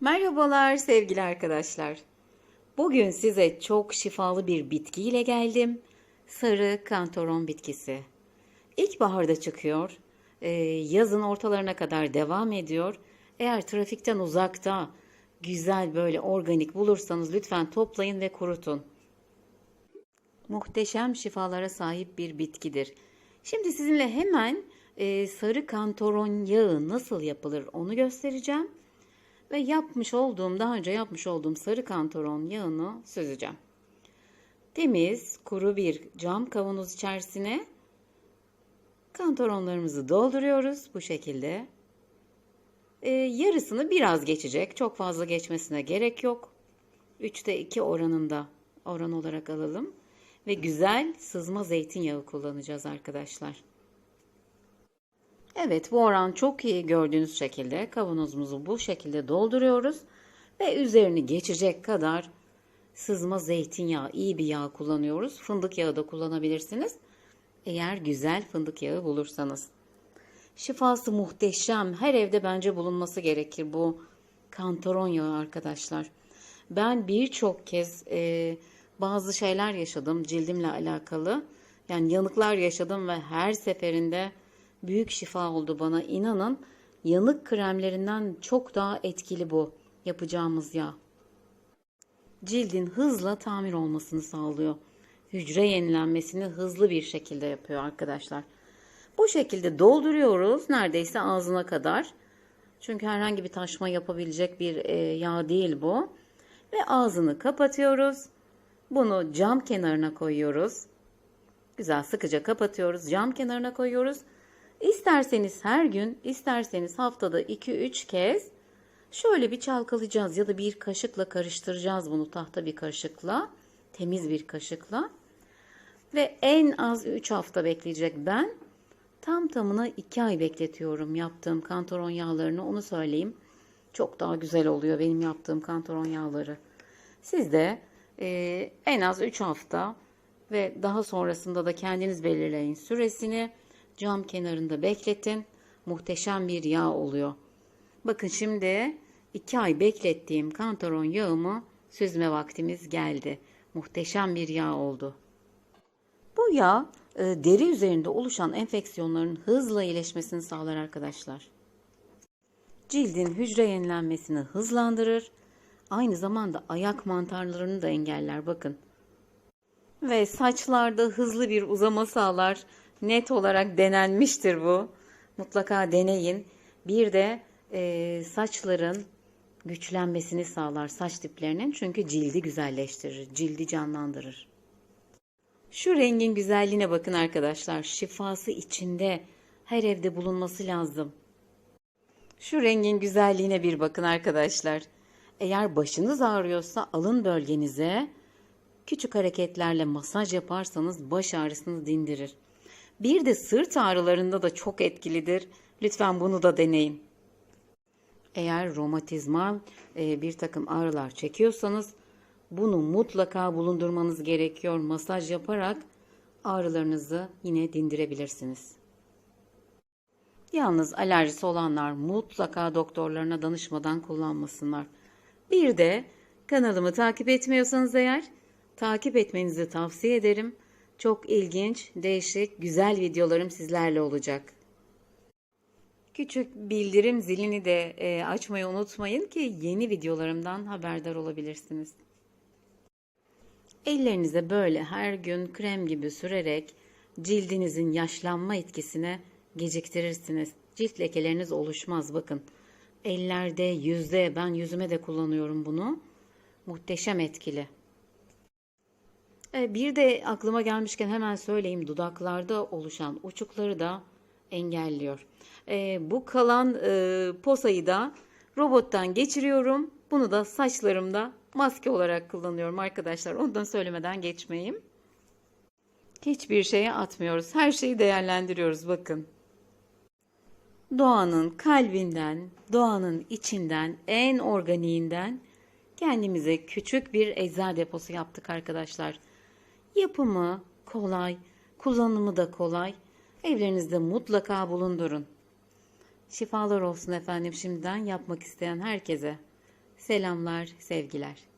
Merhabalar sevgili arkadaşlar. Bugün size çok şifalı bir bitkiyle geldim. Sarı kantaron bitkisi. İlkbaharda çıkıyor. Ee, yazın ortalarına kadar devam ediyor. Eğer trafikten uzakta güzel böyle organik bulursanız lütfen toplayın ve kurutun. Muhteşem şifalara sahip bir bitkidir. Şimdi sizinle hemen e, sarı kantaron yağı nasıl yapılır onu göstereceğim. Ve yapmış olduğum, daha önce yapmış olduğum sarı kantaron yağını süzeceğim. Temiz, kuru bir cam kavanoz içerisine kantaronlarımızı dolduruyoruz bu şekilde. Ee, yarısını biraz geçecek. Çok fazla geçmesine gerek yok. 3'te 2 oranında oran olarak alalım. Ve güzel sızma zeytinyağı kullanacağız arkadaşlar. Evet bu oran çok iyi gördüğünüz şekilde kavanozumuzu bu şekilde dolduruyoruz. Ve üzerini geçecek kadar sızma zeytinyağı iyi bir yağ kullanıyoruz. Fındık yağı da kullanabilirsiniz. Eğer güzel fındık yağı bulursanız. Şifası muhteşem. Her evde bence bulunması gerekir bu kantaron yağı arkadaşlar. Ben birçok kez e, bazı şeyler yaşadım cildimle alakalı. Yani yanıklar yaşadım ve her seferinde büyük şifa oldu bana. İnanın yanık kremlerinden çok daha etkili bu yapacağımız yağ. Cildin hızla tamir olmasını sağlıyor. Hücre yenilenmesini hızlı bir şekilde yapıyor arkadaşlar. Bu şekilde dolduruyoruz neredeyse ağzına kadar. Çünkü herhangi bir taşma yapabilecek bir e, yağ değil bu. Ve ağzını kapatıyoruz. Bunu cam kenarına koyuyoruz. Güzel sıkıca kapatıyoruz. Cam kenarına koyuyoruz. İsterseniz her gün, isterseniz haftada 2-3 kez şöyle bir çalkalayacağız ya da bir kaşıkla karıştıracağız bunu tahta bir kaşıkla, temiz bir kaşıkla. Ve en az 3 hafta bekleyecek ben. Tam tamına 2 ay bekletiyorum yaptığım kantaron yağlarını onu söyleyeyim. Çok daha güzel oluyor benim yaptığım kantaron yağları. Siz de e, en az 3 hafta ve daha sonrasında da kendiniz belirleyin süresini. Cam kenarında bekletin. Muhteşem bir yağ oluyor. Bakın şimdi 2 ay beklettiğim kantaron yağımı süzme vaktimiz geldi. Muhteşem bir yağ oldu. Bu yağ e, deri üzerinde oluşan enfeksiyonların hızla iyileşmesini sağlar arkadaşlar. Cildin hücre yenilenmesini hızlandırır. Aynı zamanda ayak mantarlarını da engeller bakın. Ve saçlarda hızlı bir uzama sağlar. Net olarak denenmiştir bu. Mutlaka deneyin. Bir de e, saçların güçlenmesini sağlar saç diplerinin. Çünkü cildi güzelleştirir, cildi canlandırır. Şu rengin güzelliğine bakın arkadaşlar. Şifası içinde her evde bulunması lazım. Şu rengin güzelliğine bir bakın arkadaşlar. Eğer başınız ağrıyorsa alın bölgenize küçük hareketlerle masaj yaparsanız baş ağrısını dindirir. Bir de sırt ağrılarında da çok etkilidir. Lütfen bunu da deneyin. Eğer romatizmal e, bir takım ağrılar çekiyorsanız bunu mutlaka bulundurmanız gerekiyor. Masaj yaparak ağrılarınızı yine dindirebilirsiniz. Yalnız alerjisi olanlar mutlaka doktorlarına danışmadan kullanmasınlar. Bir de kanalımı takip etmiyorsanız eğer takip etmenizi tavsiye ederim. Çok ilginç, değişik, güzel videolarım sizlerle olacak. Küçük bildirim zilini de e, açmayı unutmayın ki yeni videolarımdan haberdar olabilirsiniz. Ellerinize böyle her gün krem gibi sürerek cildinizin yaşlanma etkisine geciktirirsiniz. Cilt lekeleriniz oluşmaz bakın. Ellerde, yüzde ben yüzüme de kullanıyorum bunu. Muhteşem etkili. E, bir de aklıma gelmişken hemen söyleyeyim dudaklarda oluşan uçukları da engelliyor. E, bu kalan e, posayı da robottan geçiriyorum. Bunu da saçlarımda maske olarak kullanıyorum arkadaşlar. Ondan söylemeden geçmeyeyim. Hiçbir şeye atmıyoruz. Her şeyi değerlendiriyoruz bakın. Doğanın kalbinden, doğanın içinden, en organiğinden kendimize küçük bir ecza deposu yaptık arkadaşlar. Yapımı kolay, kullanımı da kolay. Evlerinizde mutlaka bulundurun. Şifalar olsun efendim şimdiden yapmak isteyen herkese. Selamlar, sevgiler.